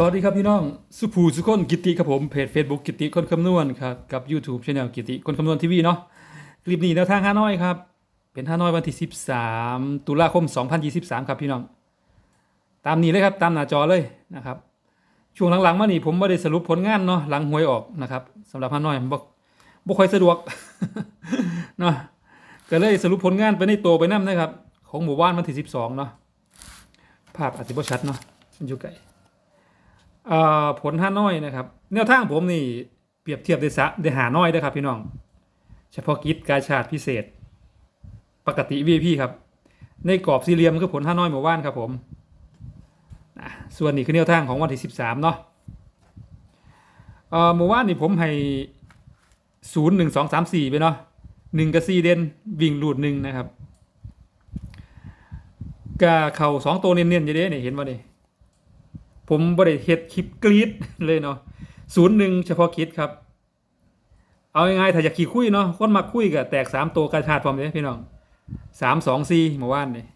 สวัสดีครับพี่น้อง สุภูสุคนกิติครับผมเพจ Facebook กิติคนคำนวณครับกับ YouTube c h anel กิติคนคำนวณทีวีเนาะคลิปนี้แนวทางห้านอยครับ เป็นห้านอยวันที่ 13 ตุลาคม 2023 ครับพี่น้อง ตามนี้เลยครับตามหน้าจอเลยนะครับ ช่วงหลังๆมานี่ผมไม่ได้สรุปผลงานเนาะหลังหวยออกนะครับสำหรับห้านอยบอกบ่ค่อยสะดวกเนาะก็เลยสรุปผลงานไปในตัวไปน้ำนะครับ ของหมู่บ้านวันที่ 12เนาะภาพอาจจะบ่ชัดเนาะมันอยู่ไกล ผลห้าน้อยนะครับ แนวทางผมนี่เปรียบเทียบได้สะได้หาน้อยนะครับพี่น้อง เฉพาะกิจกาชาติพิเศษ ปกติ VIP ครับ ในกรอบสี่เหลี่ยมคือผลห้าน้อยหมู่บ้านครับผมส่วนนี้คือแนวทางของวันที่สิบสามเนาะเอ่อหมู่บ้านนี่ผมให้ศูนย์หนึ่งสองสามสี่ไปเนาะหนึ่งกับสี่เด่นวิ่งหลุดหนึ่งนะครับกาเข่าสองตัวเน้นๆอยู่เด้เนี่ยเห็นว่านี่ ผมบริเฮ็ดคลิปกรีดเลยเนาะศูนย์หนึ่งเฉพาะคิดครับ เอาง่ายๆถ้าอยากขี่คุยเนาะคนมาคุยกับแตกสามตัวกระชาดพร้อมเลยพี่น้องสามสองสี่เมื่อวานนี่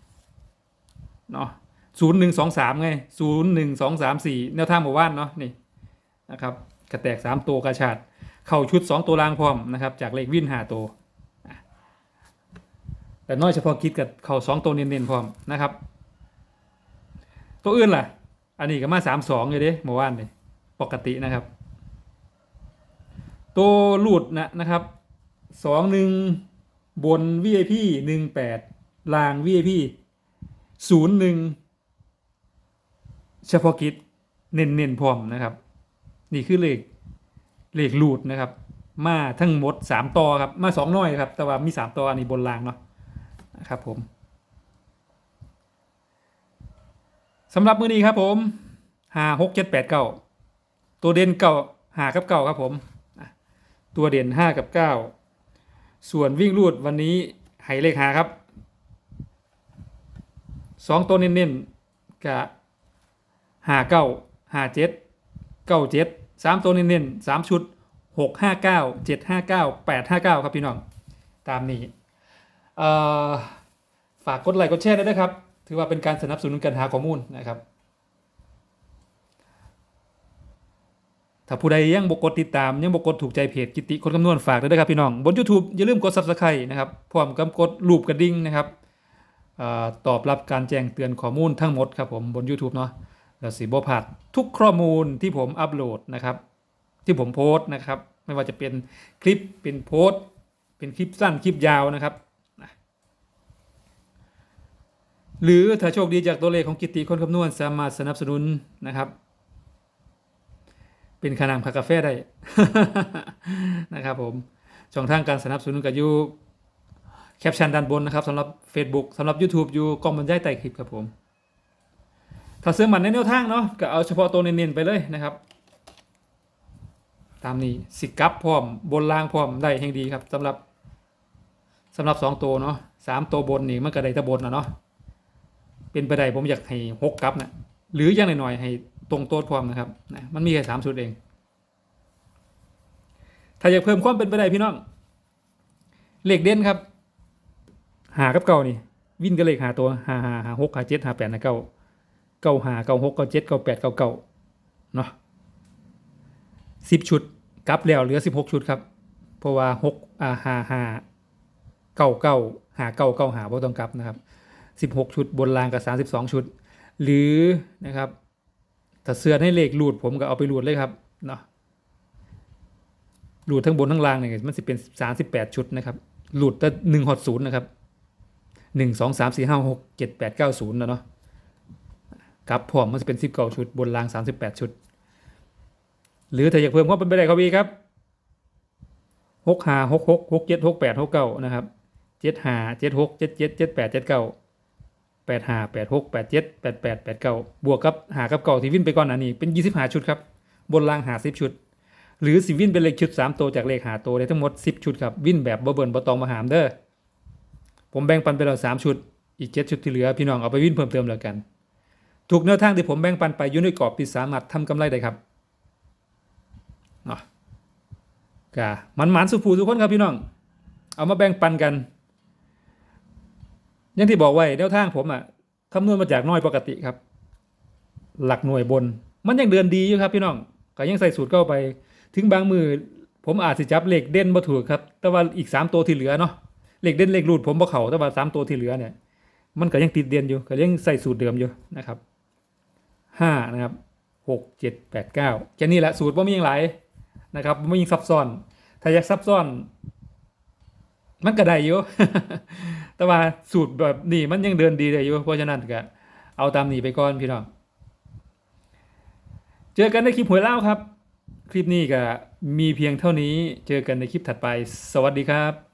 เนาะศูนย์หนึ่งสองสามไงศูนย์หนึ่งสองสามสี่แนวทางเมื่อวานเนาะนี่นะครับกระแตกสามตัวกระชาดเข้าชุดสองตัวรางพร้อมนะครับจากเลขวิ่นหาตัวแต่น้อยเฉพาะคิดกับเข้าสองตัวเน้นๆพร้อมนะครับ ตัวอื่นล่ะ อันนี้ก็มาสามสองเลยเด้เมื่อวานเลยปกตินะครับ ตัวรูดนะนะครับสองหนึ่งบน VIP หนึ่งแปดล่าง VIP ศูนย์หนึ่งเฉพาะกิจเน้นเน้นพร้อมนะครับ นี่คือเลขเลขรูดนะครับ มาทั้งหมดสามต่อครับ มาสองน้อยครับ แต่ว่ามีสามต่ออันนี้บนล่างเนาะนะครับผม สำหรับมือนี้ครับผมห้าหกเจ็ดแปดเก้าตัวเด่นเก้าหากับเก้าครับผม ตัวเด่นห้ากับเก้าส่วนวิ่งรูดวันนี้ไฮเลขหาครับสองตัวเน้นๆกับหาเก้าหาเจ็ดเก้าเจ็ดสามตัวเน้นๆสามชุดหกห้าเก้าเจ็ดห้าเก้าแปดห้าเก้าครับพี่น้อง ตามนี้ฝากกดไลค์กดแชร์ด้วยนะครับ ถือว่าเป็นการสนับสนุนการหาข้อมูลนะครับ ถ้าผู้ใดยังบกดติดตาม ยังบกดถูกใจเพจกิติคนคำนวณฝากด้วยนะครับพี่น้อง บน YouTube อย่าลืมกด Subscribe นะครับพร้อมกับกดรูปกระดิ่งนะครับอตอบรับการแจ้งเตือนข้อมูลทั้งหมดครับผมบน YouTube เนาะแล้วสิบ่พลาดทุกข้อมูลที่ผมอัปโหลดนะครับ ที่ผมโพสต์นะครับ ไม่ว่าจะเป็นคลิปเป็นโพสต์ เป็นคลิปสั้นคลิปยาวนะครับ หรือถ้าโชคดีจากตัวเลขของกิตติคนคำนวณสามารถสนับสนุนนะครับ เป็นขนามคากาแฟได้นะครับผมช่องทางการสนับสนุนกับยูแคปชั่นด้านบนนะครับสำหรับ Facebook สำหรับ YouTube อยู่กล้องบรรยายใต้คลิปครับผม ถ้าซื้อมันในแนวทางเนาะก็เอาเฉพาะตัวเน้นๆไปเลยนะครับ ตามนี้สิกับพร้อมบนล่างพร้อมได้แห่งดีครับสำหรับสำหรับสองตัวเนาะสามตัวบนนี่มันก็ได้ตะบนนะเนาะ เป็นไปได้ผมอยากให้หกกับนะหรืออย่างหน่อยๆให้ตรงโต๊ดพร้อมนะครับนะมันมีแค่สามชุดเอง ถ้าอยากเพิ่มความเป็นไปได้พี่น้องเลขเด่นครับ หากับเก่านี่ วินก็เลขหาตัวหาหาหาหกหาเจ็ดหาแปดนะเก้าเก้าหาเก้าหกเก้าเจ็ดเก้าแปดเก้าเก้าเนาะสิบชุดกลับแล้วเหลือสิบหกชุดครับ เพราะว่าหกอ่าหาหาเก้าเก้าหาเก้าเก้าหาบ่ต้องกลับนะครับ 16 ชุด บนรางกับ 32 ชุด หรือนะครับถ้าเสื้อให้เลขรูดผมก็เอาไปรูดเลยครับเนาะรูดทั้งบนทั้งล่างเนี่ยมันจะเป็น 38 ชุดนะครับรูดแต่หนึ่งหอดศูนย์นะครับหนึ่งสองสามสี่ห้าหกเจ็ดแปดเก้าศูนย์นะเนาะครับพร้อมมันจะเป็นสิบเก้าชุด บนราง38ชุด หรือถ้าอยากเพิ่มความเป็นไปได้เขาวีครับหกห้าหกหกหกเจ็ดหกแปดหกเก้านะครับเจ็ดห้าเจ็ดหกเจ็ดเจ็ดเจ็ดแปดเจ็ดเก้า แปดห้าแปดหกแปดเจ็ดแปดแปดแปดเก้าบวกกับหากับเก่าที่วินไปก่อนอันนี้เป็นยี่สิบหาชุดครับ บนล่างหาสิบชุด หรือสิวินเป็นเลขชุดสามตัวจากเลขหาตัวได้ทั้งหมดสิบชุดครับวิ่นแบบบ่เบิ่นบ่ตองมาหามเด้อผมแบ่งปันไปแล้วสามชุด อีกเจ็ดชุดที่เหลือพี่น้องเอาไปวิ่นเพิ่มเติมแล้วกัน ถูกแนวทางที่ผมแบ่งปันไปอยู่ในกรอบที่สามารถทำกำไรได้ครับเนาะกะมันหมานสุภูทุกคนครับพี่น้อง เอามาแบ่งปันกัน อย่างที่บอกไว้แนวทางผมอะคำนวณมาจากน้อยปกติครับ หลักหน่วยบน มันยังเดินดีอยู่ครับพี่น้องก็ยังใส่สูตรเข้าไป ถึงบางมือผมอาจสิจับเลขเด่นบ่ถูกครับ แต่ว่าอีกสามตัวที่เหลือเนาะเลขเด่นเลขรูดผมบ่เข้าแต่ว่าสามตัวที่เหลือเนี่ย มันก็ยังติดเด่นอยู่ก็ยังใส่สูตรเดิมอยู่นะครับห้านะครับหกเจ็ดแปดเก้าแค่นี้แหละสูตรว่ามีอย่างไรนะครับไม่ยิงซับซ้อน ถ้าอยากซับซ้อน มันก็ได้อยู่ แต่ว่าสูตรแบบนี้มันยังเดินดีได้อยู่เพราะฉะนั้นก็เอาตามนี้ไปก่อนพี่น้องเจอกันในคลิปหวยเล่าครับ คลิปนี้ก็มีเพียงเท่านี้เจอกันในคลิปถัดไป สวัสดีครับ